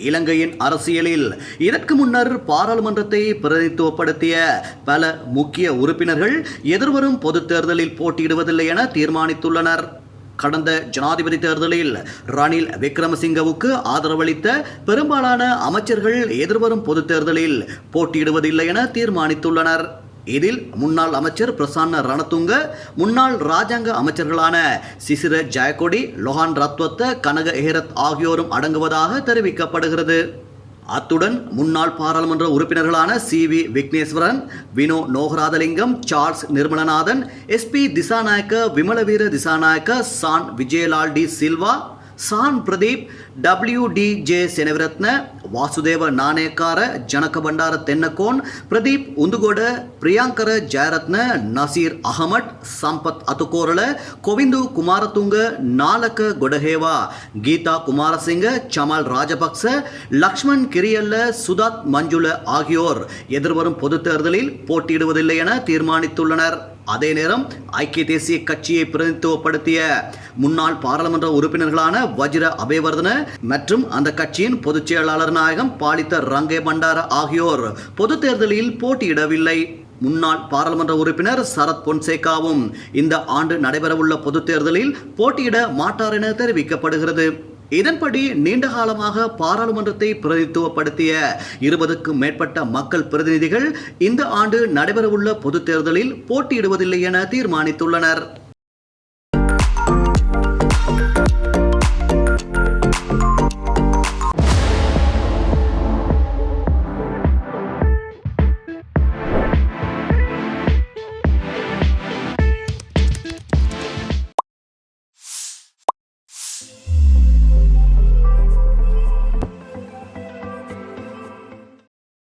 இலங்கையின் அரசியலில் இதற்கு முன்னர் பாராளுமன்றத்தை பிரதிநிதித்துவப்படுத்திய பல முக்கிய உறுப்பினர்கள் எதிர்வரும் பொதுத் தேர்தலில் போட்டியிடுவதில்லை என தீர்மானித்துள்ளனர். கடந்த ஜனாதிபதி தேர்தலில் ரணில் விக்ரமசிங்கவுக்கு ஆதரவளித்த பெரும்பாலான அமைச்சர்கள் எதிர்வரும் பொதுத் தேர்தலில் போட்டியிடுவதில்லை என தீர்மானித்துள்ளனர். இதில் முன்னாள் அமைச்சர் பிரசன்ன ரணதுங்க முன்னாள் ராஜாங்க அமைச்சர்களான சிசிர ஜெயக்கொடி லொஹான் ரத்வத்த கனக எஹரத் ஆகியோரும் அடங்குவதாக தெரிவிக்கப்படுகிறது. அத்துடன் முன்னாள் பாராளுமன்ற உறுப்பினர்களான C V Wigneswaran Vino Noharathalingam Charles Nirmalanathan SB Dissanayake Wimalaweera Dissanayake Shan Wijayalal De Silva ಸಾನ್ Pradeep W D J Seneviratne Vasudeva Nanayakkara Janaka Bandara Tennakoon Pradeep Undugoda Priyankara Jayaratne Naseer Ahamed Sampath Athukorala Kovindu Kumaratunga Nalaka Godahewa Geetha Kumarasinghe Chamal Rajapaksa Lakshman Kiriella Sudath Manjula ஆகியோர் எதிர்வரும் பொதுத் தேர்தலில் போட்டியிடுவதில்லை என தீர்மானித்துள்ளனர் அதே நேரம் ஐக்கிய தேசிய கட்சியை பிரதிநிதித்துவப்படுத்திய முன்னாள் பாராளுமன்ற உறுப்பினர்களான வஜ்ர அபேவர்தன மற்றும் அந்த கட்சியின் பொதுச் செயலாளர் நாயகம் பாலித்த ரங்கே பண்டார ஆகியோர் பொது தேர்தலில் போட்டியிடவில்லை. முன்னாள் பாராளுமன்ற உறுப்பினர் சரத் பொன்சேகாவும் இந்த ஆண்டு நடைபெறவுள்ள பொதுத் தேர்தலில் போட்டியிட மாட்டார் என தெரிவிக்கப்படுகிறது. இதன்படி நீண்ட காலமாக பாராளுமன்றத்தை பிரதித்துவப்படுத்திய இருபதுக்கும் மேற்பட்ட மக்கள் பிரதிநிதிகள் இந்த ஆண்டு நடைபெறவுள்ள பொதுத் தேர்தலில் போட்டியிடுவதில்லை என தீர்மானித்துள்ளனர்.